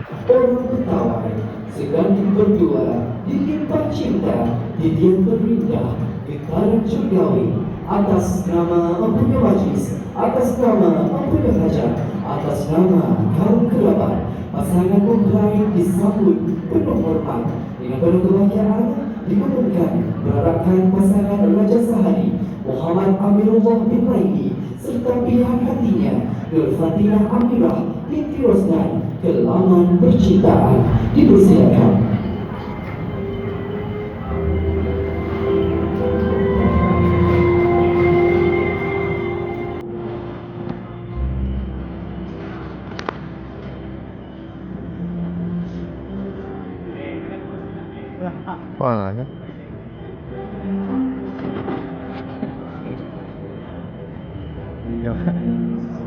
Orang bertawai, seganti berdua, dilimpah cinta, didiam berindah, getaran surgawi. Atas nama Empunya Majlis, atas nama Empunya Hajat, atas nama kaum kerabat, pasangan mempelai disambut penuh hormat dengan penuh kebahagiaan diumumkan berharapkan pasangan Raja Sahari Muhammad Amirullah bin Raini serta pilihan hatinya Nur Fatinah Amirah binti Rosnan ke laman percintaan dipersilakan. Mana kan? Jom.